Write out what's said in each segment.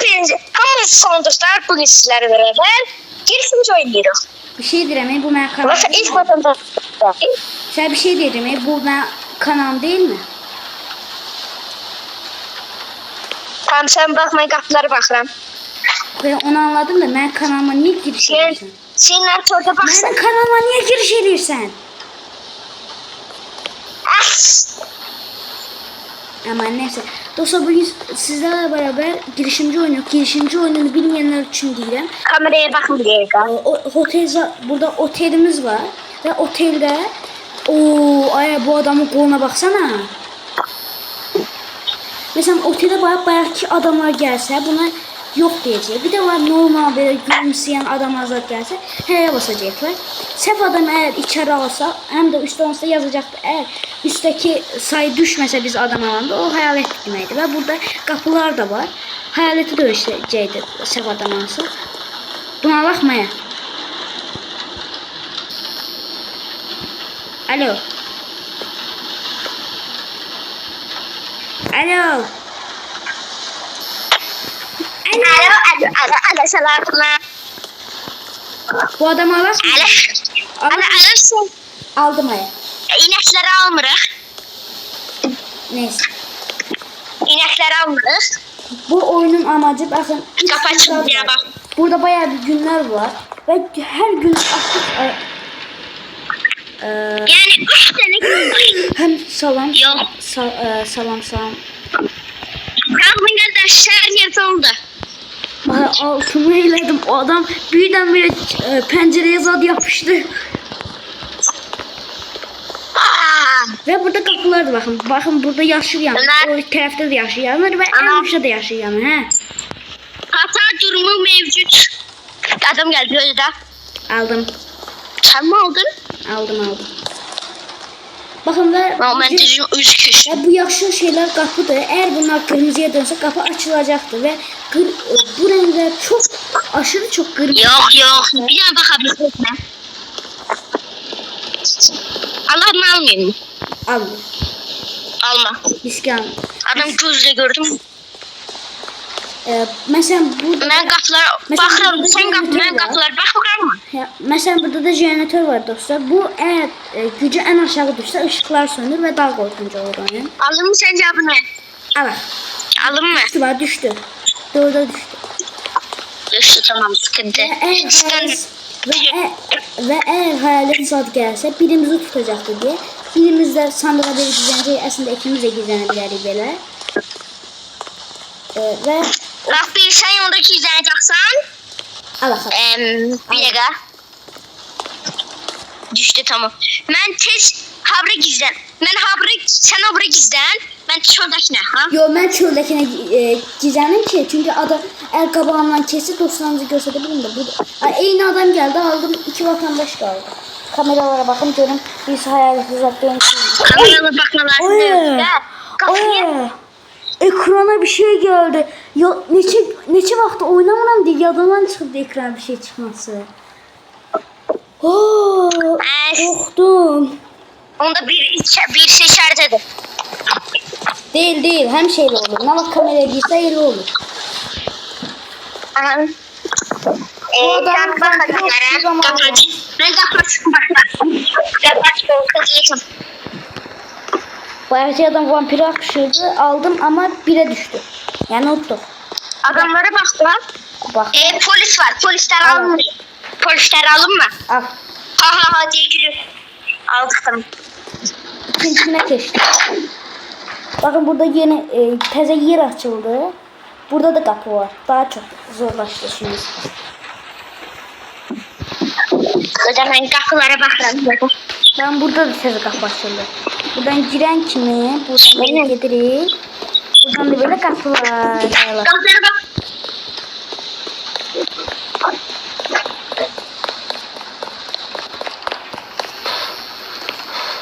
Hepiniz, hamınız son dostlar bugün sizlerle beraber girişimci oynuyoruz. Bir şey diyeceğim, bu benim kanalım. Bakın ilk vatandaş. Sen bir şey diyeceğim, bu benim kanalım değil mi? Tamam sen bakmayın kapılara bakıram. Ben onu anladım da ben kanalıma niye giriş ediyorsun? senin orada baksana. Benim kanalıma niye giriş ediyorsun? Ah! Ama neyse. Dostlar bugün sizlerle beraber girişimci oyunu, girişimci oyununu bilmeyenler için diyeyim. Kameraya bakın diye. O, otel, burada otelimiz var ve otelde o ay bu adamın koluna baksana. Mesela otelde bayağı bayağı ki adamlar gelse buna yok diyecek. Bir de var normal böyle gülümseyen adamlar zat gelse hele basacaklar. Sef adam eğer içeri alsa hem de üstte olsa yazacaktı. Eğer üstteki sayı düşmese biz adam alanda o hayalet demeydi. Ve burada kapılar da var. Hayaleti dövüşecekti sef adam alsa. Buna bakmaya. Alo. Alo. Alo. Alo, alo, selamlar. Bu adamı alasın. Alo, alo, alırsın. Aldım aya. İnekleri almırıq. Neyse. İnekleri almırıq. Bu oyunun amacı bakın. Kapı var. bak. Burada bayağı bir günler var. Ve her gün aktif e, e, Yani üç tane hem salam Yok. sa- e, salam salam Kalkın kardeşler yerde oldu. Ay, altımı eyledim. O adam birdenbire e, pencereye zad yapıştı. Ve burada kapılar da bakın. Bakın burada yaşayan. Ömer. O tarafta da yaşayanlar ve en Ana. uçta da yaşayanlar. He. hata durumu mevcut. Adam geldi öyle de. Aldım. Sen mi aldın? Aldım aldım. Bizim- düzgün üç kişi. ve bu yaşlı şeyler kapıdır. Eğer bunlar kırmızıya dönse kapı açılacaktır ve kır, e, bu renkler çok aşırı çok kırmızı. Yok yok. Bir daha bakabilirsin. Allah'ım almayayım mı? Al. Alma. Biskan. Adam gözle gördüm. Ee, mesela bu Ben kapılara burada Sen kapı, ben kapılara? Ya, mesela burada da jeneratör var dostlar. Bu eğer e, gücü en aşağı düşse ışıklar sönür ve daha korkunç olur oyun. Aldın mı sen cevabını? Evet. Aldın mı? Düştü düştü. Dörde düştü. Düştü tamam sıkıntı. Ve eğer hayalet, ve, e, ve eğer hayalet zat gelse birimizi tutacaktı diye. Birimiz de sandığa bir gizleneceği aslında ikimiz de gizlenebiliriz böyle. Ee, ve sen yoldaki izleyeceksen. al bakalım. Em, bir dakika. Düştü tamam. Ben tez habra gizlen. Ben habra sen habra gizlen. Ben şuradakine ha. Yo ben çöldekine e, gizlendim ki çünkü adam el kabağımdan kesip dostlarınızı gösterebilirim de. Bu, Ay, aynı adam geldi aldım iki vatandaş kaldı. Kameralara bakın görün birisi hayalet uzattığım Kameralı bakmalar. Oy. Ekrana bir şey geldi. Ya neçe neçe vakti oynamam diye yadından çıktı ekran bir şey çıkması. Oo, korktum. Onda bir, bir şey işaret edin. Değil değil hem şeyli olur. Ama kameraya girse iyi olur. Aha. Ee, adam bak ben çok kamera. zaman- Kapacı. Ben. Kapacı. Bayağı adam vampiri akışırdı. Aldım ama bire düştü. Yani unuttum. Adamlara bak lan. Bak Ee, polis var. Polisler Al. alın mı? Polisler alın mı? al. Ha ha ha diye gülüyor. Aldık tamam. İkincisine geçti. Bakın burada yeni e, teze yer açıldı. Burada da kapı var. Daha çok zorlaştı şimdi. Hocam ben kapılara bakıyorum. Ben burada da teze kapı açıldı. Buradan giren kimi? Buradan Benim. böyle getirir. Buradan da böyle kapı var. Böyle. Kapılara bak.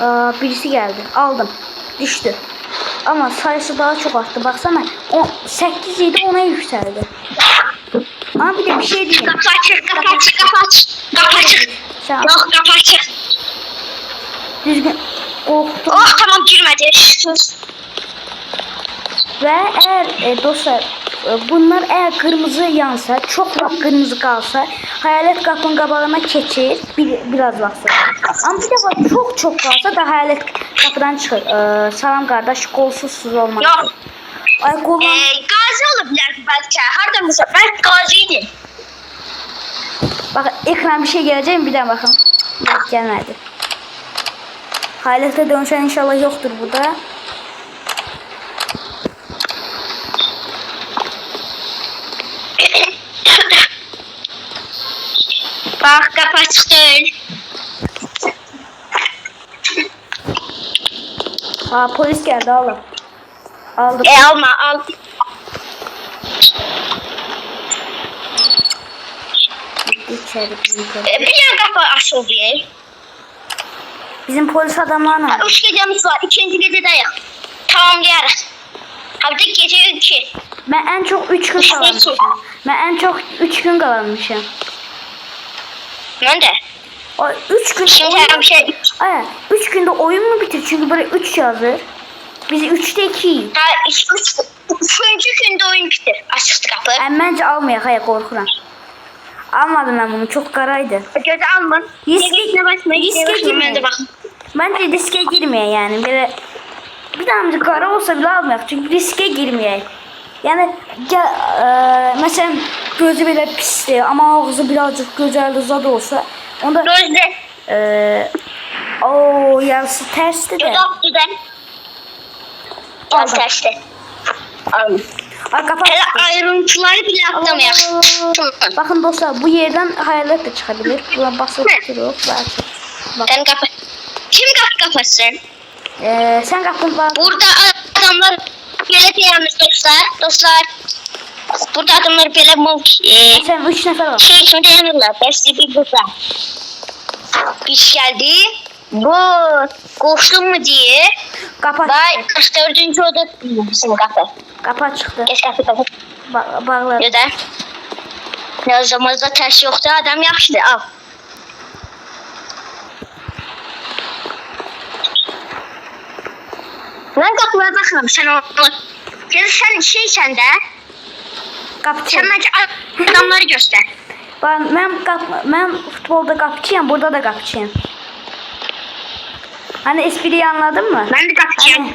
Aa, birisi geldi. Aldım. Düştü. Ama sayısı daha çok arttı. Baksana. O 8 7 10'a yükseldi. Ama bir de bir şey diyeyim. Kapı açık, kapı açık, kapı açık. Kapı açık. Sen Yok kapı açık. Düzgün korktum. Oh tamam girmedi. Sus. Ve eğer e, dostlar e, bunlar eğer kırmızı yansa, çok vaxt kırmızı kalsa, hayalet kapının qabağına keçir, bir, biraz vaxt. Ama bir defa çok çok kalsa da hayalet kapıdan çıxır. E, salam qardaş, qolsuzsuz olmaq. Yok. Ay qolun. Ee, gazi olabilirdi belki. Harda bu sefer gaziydi. Bak ekran bir şey gelecek mi? Bir daha bakın. Yok gelmedi. Hayalete dönüşen inşallah yoktur burada. Bak değil. Aa polis geldi oğlum. Aldım. E alma al. İçeri. E, bir tane kapı açıldı. Bizim polis adamlarla. Üç gecemiz var. İkinci gece de yok. Tamamlayarak. Hadi gece iki. Ben en çok 3 gün kalmışım. Ben en çok 3 gün kalmışım. Ben de. O 3 gün Şimdi oyun... şey. Ay, 3 günde oyun mu bitir? Çünkü böyle 3 yazır. Biz 3'te 2'yiz. Ha, üç, üç, üçüncü günde oyun bitir. Açıktı kapı. Yani bence almayak hayır korkuram. Almadım ben bunu çok karaydı. Göze alma. Riske- riske Riske girme. Ben de bakın. Bence riske girmeye yani böyle bir tane kara olsa bile almayak çünkü riske girmeyek. Yani gel, e, mesela gözü böyle pisdi ama ağzı birazcık güzel zad olsa onda Gözde. e, o yarısı tersti de. Göze altından. Al terste. Al. Ay kapat. Hele ayrıntıları bile atlamayak. Bakın dostlar bu yerden hayalet de çıkabilir. Buna basıp. Belki. Bak. Sen kapı. Kapı kapatsın? E, sen kapın bak. Burada adamlar böyle dayanmış dostlar. Dostlar. Burada adamlar böyle mol e, Sen 3 nefer var. şey için dayanırlar. Beşli bir burada. İş geldi. Bu koştun mu diye. Kapat. Vay 44. oda bizim kapı. Kapat çıktı. Geç kapı kapı. Ba. Ya da ne zamanında ters yoktu adam yaxşıdır al. Ben kapıya bakmam sen onu. Ya sen şeysen de Kapı. sen bence adamları göster. Ben, ben, kap, ben futbolda kapçıyım, burada da kapçıyım. Hani espriyi anladın mı? Ben de kapacağım.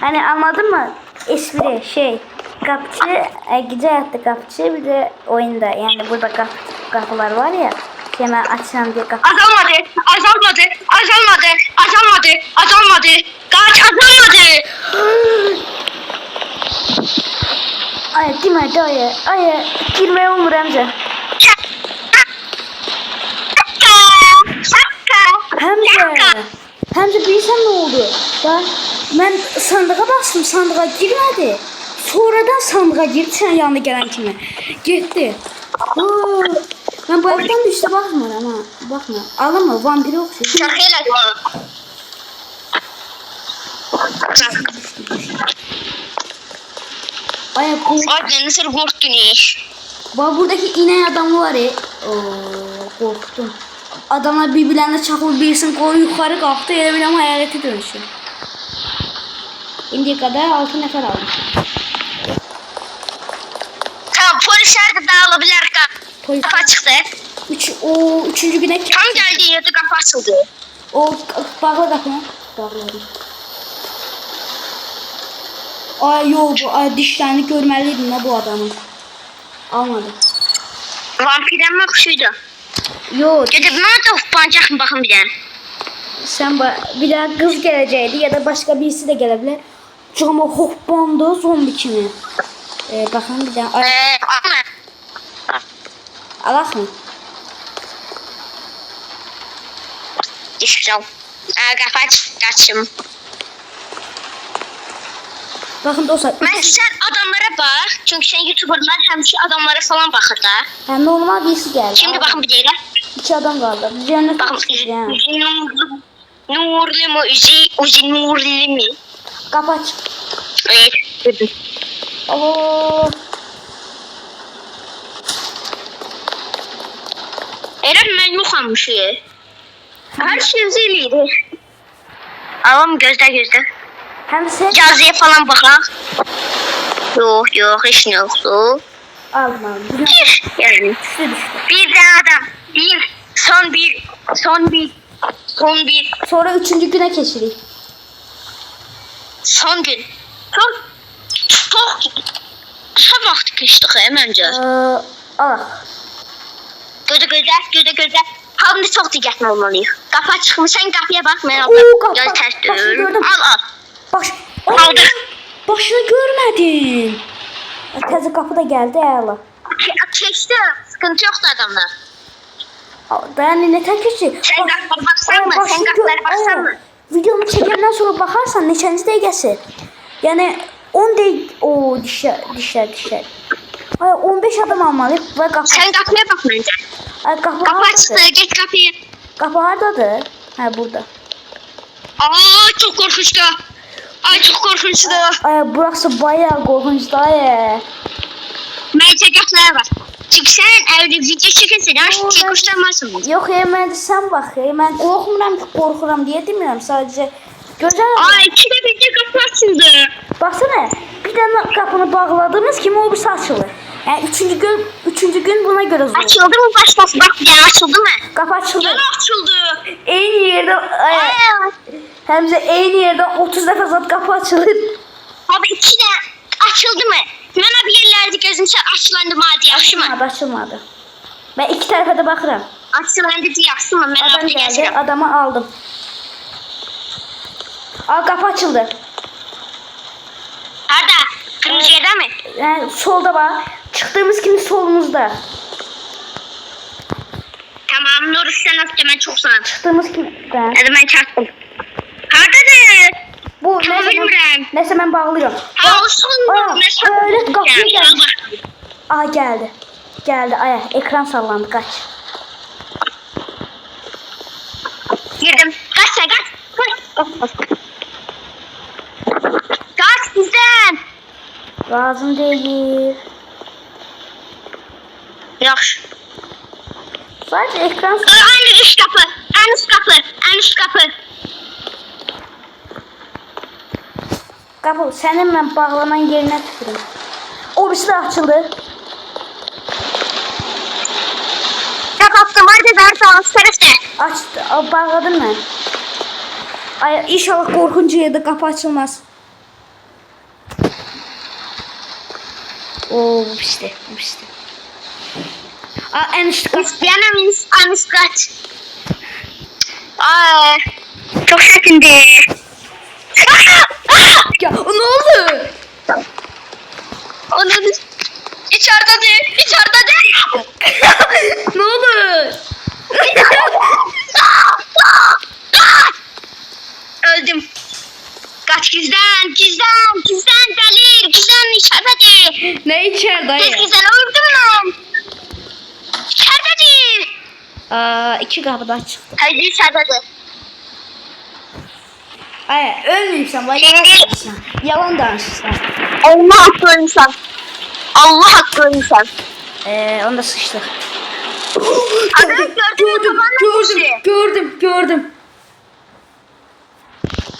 Hani, hani anladın mı? Espri şey. Kapçı, e, gece hayatta kapçı bir de oyunda yani burada kap, kapılar var ya. Hemen açsam diye kapı. Azalmadı, azalmadı, azalmadı, azalmadı, azalmadı. Kaç azalmadı. Ay mi? Ay, ay, girmeye umur amca. Hamza. Hamza bilirsen ne oldu? Ben, ben sandığa bastım sandığa girmedi. Sonradan sandığa girdi sen yanına gelen kimi. Gitti. Oo, ben de işte bakmıyorum ha. Bakma. Alama vampir yok. Şakayla Ay bu, Ay nasıl korktun iş? bak buradaki inen adamı var ya. Oo, korktum. Adamlar birbirlerine çakılı birisini koyu yukarı kalktı. Elə biləm hayalete dönüşü. İndiye kadar 6 nefer aldım. Tamam polisler de dağılabilir. Polis. Kapı çıktı. Üç, o üçüncü güne Tam geldiği yerde kapı açıldı. O bağla kapını. Bağladım. Ay yok bu ay dişlerini görmeliydim ne bu adamın. Almadım. Vampirlenme kuşuydu. Yok Gidip nerede hoppanacak mı bakın bir tane. sen bir daha kız geleceğiydi ya da başka birisi de gelebilir. Cama hoppandı zombi kimi. Ee, bakın bir daha. Ay, Ee, alak mı? Dişkal. Ee, kapı aç, Bakın dostlar. Ben sen adamlara bak. Çünkü sen YouTuberlar hemşi adamlara falan bakır da. Yani normal birisi geldi. Şimdi Al, bakın bir dakika. İki adam üzü, yani. üzü nurlu, nurlu mu? Üzü, üzü nurlu mu? Kapı aç. Evet. Oo. Eren ben yoxamışım. Her şey üzülüydü. Alam gözde gözde. Hem sen Yazıya falan bakaq. Yok yok hiç yoktu. Aldım. Bugün Yani düştü düştü. bir de adam. Bir. Son bir. Son bir. Son bir. Sonra üçüncü güne geçirik. Son gün. Çok. Çok. Kısa vakit geçtik ya bence. Ee, al. Göze göze, göze göze. Hamdi çok dikkatli olmalıyıq. Qapı açıqmı? Sən qapıya bax, mən Oo, qapı- göz tərsdir. gördüm. Al, al. Baş... Aldı. Başını görmedin. Tezı kapı da geldi Ela. Ke- Keçdi. Sıkıntı yoxdur adamda. Yani ne tekisi? Sən qapıya baxsan mı? Sən qapılara baxsan mı? Videomu çekenden sonra bakarsan neçənci dəqiqəsi? Yani 10 dəqiqə... O dişler, dişler, dişler. Ay 15 adam almalıyıq və qapı... Sən qapıya bax məncə. Ay, qapı Qapı açıqdır, get qapıya. Qapı hardadır? Hə, burada. Aa, çox qorxuncdu. Ay, çox qorxuncdu. Ay, burası bayağı qorxunç da. Qapılara bax. Çünki sən evdə video heç mən- şey quşlanmazsın. Yox, ya də sən bax. Ya, mən qorxmuram ki, qorxuram deyə demirəm. Sadəcə gözəl. Ay, iki də bircə qapı açıldı. Baksana bir tane kapını bağladığımız kimi o bir açılır. Yani üçüncü gün, üçüncü gün buna göre zor. Açıldı mı başlasın? Bak bir dənə açıldı mı? Kapı açıldı. Yana açıldı. Aynı yerden, ay, Ay. Hem de aynı yerden 30 defa zat kapı açılır. Abi iki də açıldı mı? Mənə bir yerlərdə gözüm sən açılandı maddi yaxşı mı? Açılmadı, açılmadı. Ben iki tarafa da bakıram. Açılandı deyə yaxşı mı? Mən Adam geldi, adamı aldım. Al kapı açıldı. Harda? Kırmızı yerdə mi? Yani solda bak. Çıktığımız kimi solumuzda. Tamam, Nuruz sən öptə, mən çox sağ Çıktığımız kimi. Ben. Hadi mən çatdım. Bu Tamam, neyse, ben, neyse ben bağlıyorum. Olsun. Aa, Mən öyle kapıya Gəl, gel. gəl bax. Aa geldi. Geldi aya ekran sallandı kaç. Girdim. Kaç sen kaç. Kaç. Kaç bizden. Lazım değil. Yaxşı. Sadece ekran Aa, En üst kapı. En üst kapı. En üst kapı. Kapı senin ben bağlanan yerine tükürüm. O birisi de açıldı. Kapattım. Hadi ver sağ tarafta. Açtı. Bağladın mı? Ay inşallah korkunca ya da kapı açılmaz. Oo bu işte, bu işte. Aa en üst kat. İsteyenem en üst kat. Aa, çok çekindi. Ya ne oldu? Onun içeridedir. İçeridedir. ne oldu? Öldüm. Kaç gizlen, gizlen, gizlen delir, gizlen içeridedir. Ne içeride Biz gizlen öldüm ben. İçeridedir. Aa iki kapıdan çıktı. Haydi içeridedir. Ay ölmeyeyim sen bak yalan danışsan. Allah haklı insan. Allah haklı insan. Ee onda sıçtık. Gördün mü babanın işi? gördüm, gördüm.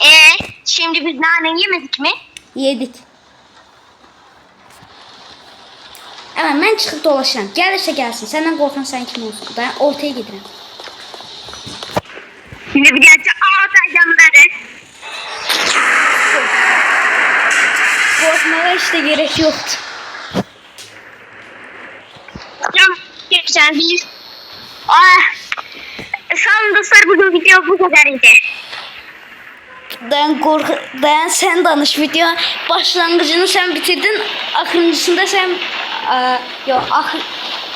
Ee, şimdi biz nane yemedik mi? Yedik. Ama ben çıkıp dolaşıram. Gelirse gelsin. Senden korkan sen kim olsun. Ben ortaya giderim. Şimdi bir işte gerek yoktu. Cam geçen bir. Ah. Son dostlar bugün video bu kadarıydı. Dayan korku, dayan sen danış video başlangıcını sen bitirdin, ahırıncısında sen e, yok ahır,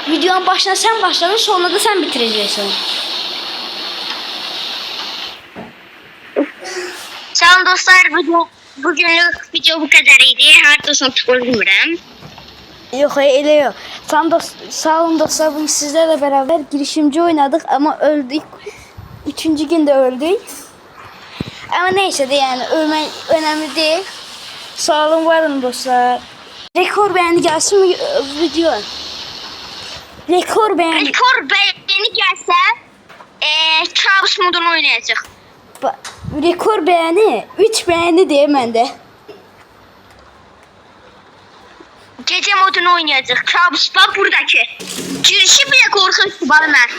videonun başına sen başladın, sonunda da sen bitireceksin. Son dostlar bugün bugünlük video bu kadarıydı. Her dostum tıkılmıyorum. Yok öyle yok. Sağ, dost, sağ olun dostlar bugün sizlerle beraber girişimci oynadık ama öldük. Üçüncü günde öldük. Ama neyse de yani ölme önemli değil. Sağ olun var olun dostlar. Rekor beğendi gelsin mi video? Rekor beğendi. Rekor beğeni gelse ee, kabus modunu oynayacak. Ba- rekor beğeni 3 beğeni diye bende. Gece modunu oynayacağız. Kabus bak buradaki. Girişi bile korkunçtu bana ben.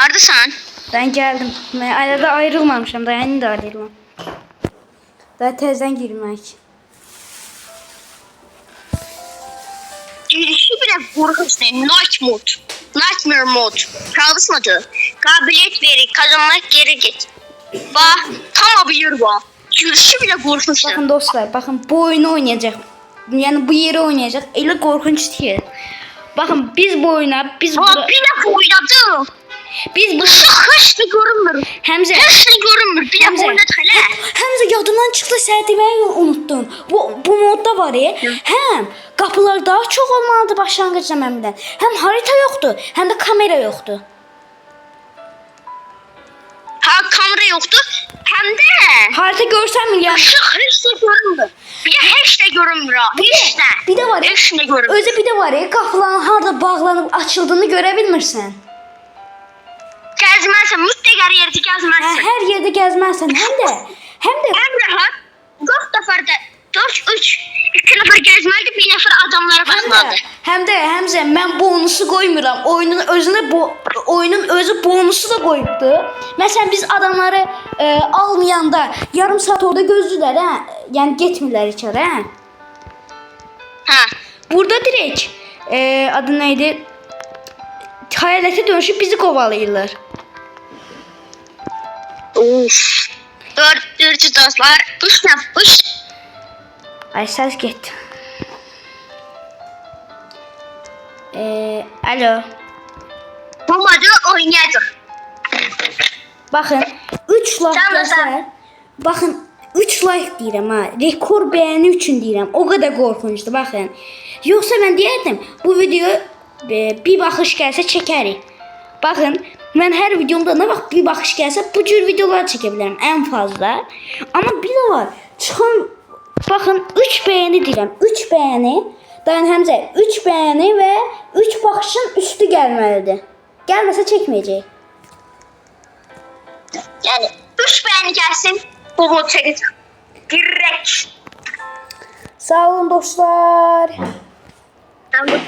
Neredesin? Ben geldim. Ben arada ayrılmamışım. Daha yeni de ayrılmam. Daha tezden girmek. Girişi bile korkunçtu. Night mod. Nightmare mod. Kabus modu. Kabiliyet veri. Kazanmak geri git. Bak tam abilir bu. Girişi bile korkunçtu. Bakın dostlar, bakın bu oyunu oynayacak. Yani bu yeri oynayacak. Öyle korkunç değil. Bakın biz bu oyuna, biz Aa, bir de oynadı. biz bu de görünmür. Hemze Hiç de görünmür. Bir Hemze. oynadı hele. Hemze yadımdan çıxdı səni deməyi. Bu bu modda var ya. Həm qapılar daha çox olmalıdır başlanğıc məmdən. Həm harita yoxdur, həm də kamera yoxdur. Ha kamera yoktu. Hem de harita görsen mi ya? Işık işte görünür. Bir de hiç şey de görünmür abi. İşte. Bir de var ya. Hiç de şey görünmür. Özü bir de var ya. Kafaların harda bağlanıp açıldığını görebilmirsən. Gəzməsən, mütləq hər yerdə gəzməsən. Hə, hər yerdə gəzməsən. Həm də, həm də. Həm də, həm də 4 dəfərdə 4 sıfır gezmeli bir nəfər adamlara baxmadı. Həm də həmzə mən bonusu qoymuram. Oyunun özünə bu oyunun özü bonusu da qoyubdu. Məsələn biz adamları e, almayanda yarım saat orada gözlüdülər, hə? Yəni getmirlər içəri, hə? Hə. Burada direkt e, adı nə idi? Hayalətə dönüşüb bizi qovalayırlar. Of. Dördüncü dostlar, üç nəfər, üç Ses gitti. E, alo. Bu modu oynayacak. Baxın 3 like Tamam, baxın 3 like deyirəm ha. Rekord bəyəni üçün deyirəm. O qədər qorxuncdur baxın. Yoxsa mən deyərdim bu video e, bir baxış gəlsə çəkərik. Baxın, mən hər videomda nə vaxt bir baxış gəlsə bu cür videolar çəkə bilərəm ən fazla. Amma bir də var. Çıxan baxın 3 bəyəni deyirəm. 3 bəyəni Dayan Həmzə 3 bəyəni və 3 baxışın üstü gəlməlidir. Gəlməsə çəkməyəcək. Yani üç beğeni gelsin. Bu mod çekecek. Direkt. Sağ olun dostlar. Tamam.